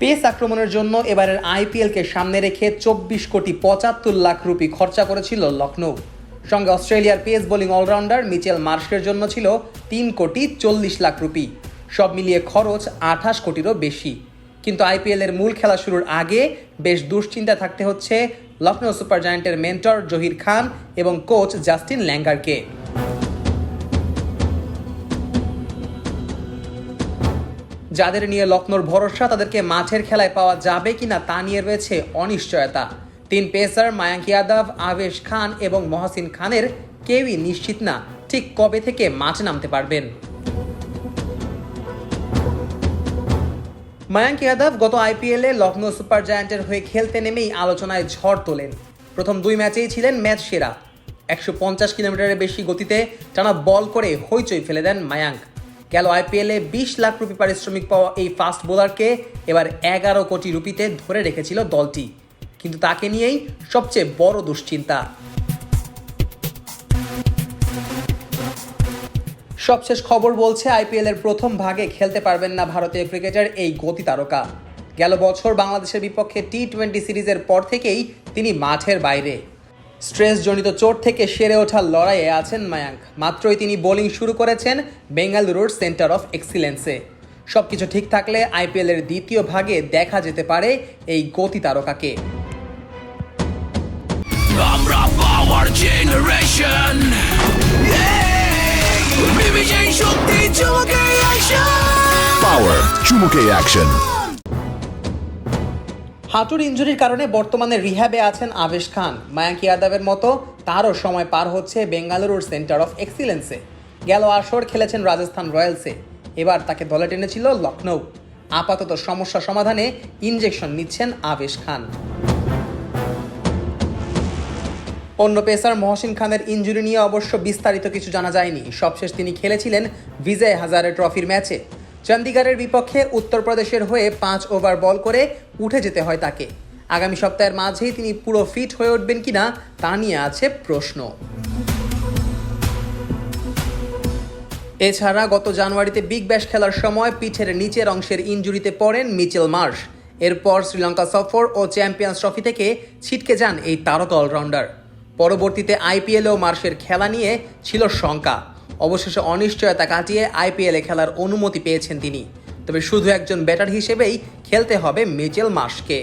Pace আক্রমণের জন্য এবারের আইপিএলকে সামনে রেখে চব্বিশ কোটি পঁচাত্তর লাখ রুপি খরচা করেছিল লখনৌ সঙ্গে অস্ট্রেলিয়ার পেস বোলিং অলরাউন্ডার মিচেল মার্শের জন্য ছিল তিন কোটি চল্লিশ লাখ রুপি। সব মিলিয়ে খরচ আঠাশ কোটিরও বেশি। কিন্তু আইপিএলের মূল খেলা শুরুর আগে বেশ দুশ্চিন্তা থাকতে হচ্ছে লখনৌ সুপার জায়ান্টের মেন্টর জহির খান এবং কোচ জাস্টিন ল্যাঙ্গারকে। যাদের নিয়ে লখনৌর ভরসা, তাদেরকে মাঠের খেলায় পাওয়া যাবে কিনা তা নিয়ে রয়েছে অনিশ্চয়তা। তিন পেসার মায়াঙ্ক যাদব আবেশ খান এবং মহসিন খানের কেউই নিশ্চিত না ঠিক কবে থেকে মাঠে নামতে পারবেন। মায়াঙ্ক ইয়াদব গত আইপিএলে লখনৌ সুপার জায়ান্টের হয়ে খেলতে নেমেই আলোচনায় ঝড় তোলেন। প্রথম দুই ম্যাচেই ছিলেন ম্যাচ সেরা। একশো পঞ্চাশ কিলোমিটারের বেশি গতিতে টানা বল করে হইচই ফেলে দেন মায়াঙ্ক। গেল আইপিএলে বিশ লাখ রুপি পারিশ্রমিক পাওয়া এই ফাস্ট বোলারকে এবার এগারো কোটি রুপিতে ধরে রেখেছিল দলটি। কিন্তু তাকে নিয়েই সবচেয়ে বড় দুশ্চিন্তা। সবশেষ খবর বলছে, আইপিএলের প্রথম ভাগে খেলতে পারবেন না ভারতীয় ক্রিকেটার এই গতি তারকা। গেল বছর বাংলাদেশের বিপক্ষে টি টোয়েন্টি সিরিজের পর থেকেই তিনি মাঠের বাইরে। স্ট্রেসজনিত চোট থেকে সেরে ওঠার লড়াইয়ে আছেন মায়াঙ্ক। মাত্রই তিনি বোলিং শুরু করেছেন বেঙ্গালুরুর সেন্টার অফ এক্সিলেন্সে। সবকিছু ঠিক থাকলে আইপিএলের দ্বিতীয় ভাগে দেখা যেতে পারে এই গতি তারকাকে। আমরা পাওয়ার জেনারেশন চুমুকে অ্যাকশন হাঁটুর ইঞ্জুরির কারণে বর্তমানে রিহ্যাবে আছেন আবেশ খান। মায়াঙ্ক ইয়াদবের মতো তারও সময় পার হচ্ছে বেঙ্গালুরুর সেন্টার অফ এক্সিলেন্সে। গেল আসর খেলেছেন রাজস্থান রয়্যালসে। এবার তাকে দলে টেনেছিল লখনৌ। আপাতত সমস্যা সমাধানে ইনজেকশন নিচ্ছেন আবেশ খান। অন্য পেসার মহসিন খানের ইঞ্জুরি নিয়ে অবশ্য বিস্তারিত কিছু জানা যায়নি। সবশেষ তিনি খেলেছিলেন বিজয় হাজারে ট্রফির ম্যাচে। চণ্ডীগড়ের বিপক্ষে উত্তরপ্রদেশের হয়ে পাঁচ ওভার বল করে উঠে যেতে হয় তাকে। আগামী সপ্তাহের মাঝেই তিনি পুরো ফিট হয়ে উঠবেন কিনা তা নিয়ে আছে প্রশ্ন। এছাড়া গত জানুয়ারিতে বিগ ব্যাশ খেলার সময় পিঠের নিচের অংশের ইঞ্জুরিতে পড়েন মিচেল মার্শ। এরপর শ্রীলঙ্কা সফর ও চ্যাম্পিয়ন্স ট্রফি থেকে ছিটকে যান এই তারকা অলরাউন্ডার। পরবর্তীতে আইপিএলেও মার্শের খেলা নিয়ে ছিল শঙ্কা। অবশেষে অনিশ্চয়তা কাটিয়ে আইপিএলে খেলার অনুমতি পেয়েছেন তিনি। তবে শুধু একজন ব্যাটার হিসেবেই খেলতে হবে মিচেল মার্শকে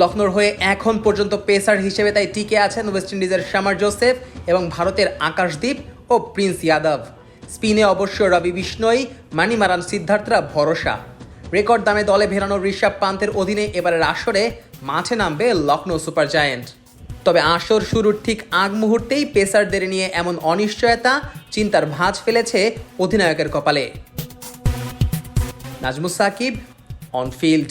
লখনৌর হয়ে এখন পর্যন্ত পেসার হিসেবে তাই টিকে আছেন ওয়েস্ট ইন্ডিজের শ্যামার জোসেফ এবং ভারতের আকাশদীপ ও প্রিন্স যাদব। স্পিনে অবশ্য রবি বিষ্ণই মানিমারান সিদ্ধার্থরা ভরসা। রেকর্ড দামে দলে ভেরানো ঋষভ পান্তের অধীনে এবারের আসরে মাঠে নামবে লখনৌ সুপার জায়ান্ট। তবে আসর শুরুর ঠিক আগ মুহূর্তেই পেসারদের নিয়ে এমন অনিশ্চয়তা চিন্তার ভাঁজ ফেলেছে অধিনায়কের কপালে। Najmus Shakib on field